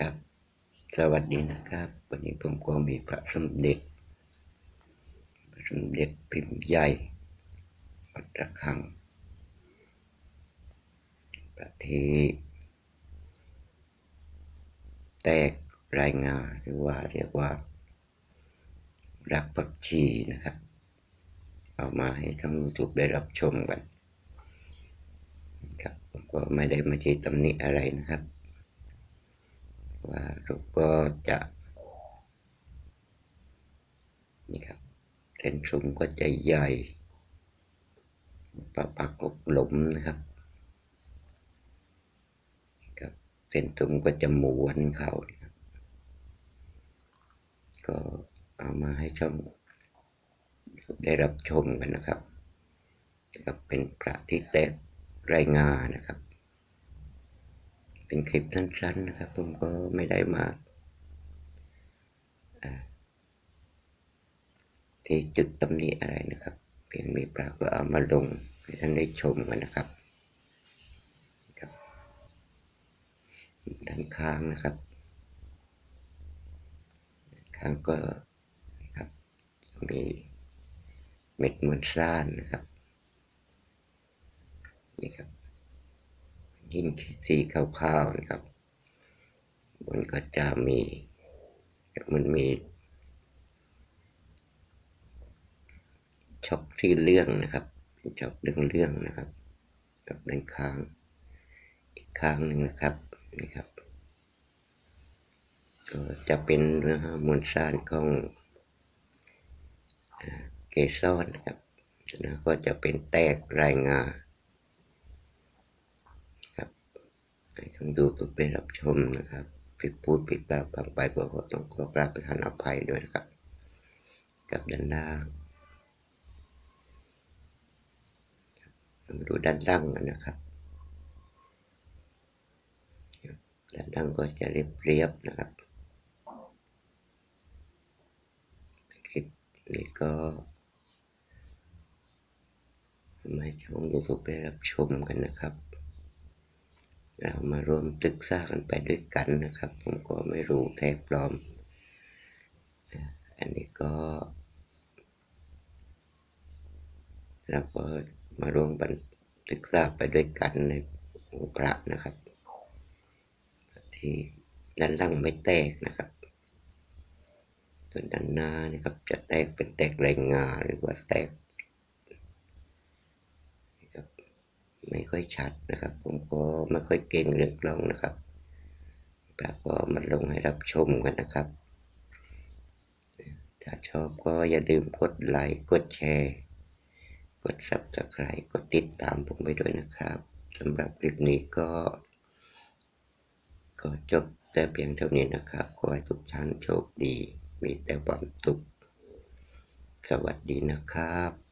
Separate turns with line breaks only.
ครับ สวัสดีนะครับ วันนี้ผมก็มีพระสมเด็จพระสมเด็จพิมพ์ใหญ่วัดระฆังประเทศแตกรายงานหรือว่าเรียกว่า รักปักชีนะครับ เอามาให้ทั้งยูทูบได้รับชมกันครับผมก็ไม่ได้มาชี้ตำหนิอะไรนะครับ ว่าเราก็จะนี่ครับเส้นซุ้มก็จะใหญ่ประปักกบหลุมนะครับครับเส้นซุ้มก็จะหม้วนเขาก็เอามาให้ช่องได้รับชมกันนะครับครับเป็นพระที่แตกรายงานนะครับ เป็นคลิปสั้นๆนะครับ ผมก็ไม่ได้มาอ่าที่จุดตำหนิอะไรนะครับ เพียงมีปราก็เอามาลงให้ท่านได้ชมกันนะครับด้านข้างนะครับด้านข้างก็นะครับมีเม็ดมวลซ่านนะครับนี่ครับ หินสีขาวๆนะครับ มันก็จะมีมันมีช็อกที่เรื่องนะครับเป็นช็อกเรื่องเรื่องๆนะครับกับด้านข้างอีกข้างหนึ่งนะครับนี่ครับ ก็จะเป็นนะฮะมวลสารของเกสรนะครับนะก็จะเป็นแตกรายงาน ให้ท่านดูทุกไปรับชมนะครับผิดพูดผิดแบบบางไปก็ขอต้องขอกราบประทานอภัยด้วยนะครับ กับด้านล่างมาดูด้านล่างนะครับด้านล่างก็จะเรียบเรียบนะครับคลิปนี้ก็มาช่องยูทูบไปรับชมกันนะครับ เรามารวมศึกษากันไปด้วยกันนะครับ ผมก็ไม่รู้แทบปลอม อันนี้ก็เราก็มารวมบันศึกษาไปด้วยกันในองค์พระนะครับ ที่ด้านล่างไม่แตกนะครับส่วนด้านหน้านะครับจะแตกเป็นแตกแรงงาหรือว่าแตกนะครับ ไม่ค่อยชัดนะครับ ผมก็ไม่ค่อยเก่งเรื่องกล้องนะครับปรากก็มาลงให้รับชมกันนะครับ ถ้าชอบก็อย่าลืมกดไลค์กดแชร์ กด subscribe กดติดตามผมไปด้วยนะครับสำหรับคลิปนี้ก็ ก็จบแต่เพียงเท่านี้นะครับขอให้ทุกท่านโชคดี มีแต่ความสุขสวัสดีนะครับ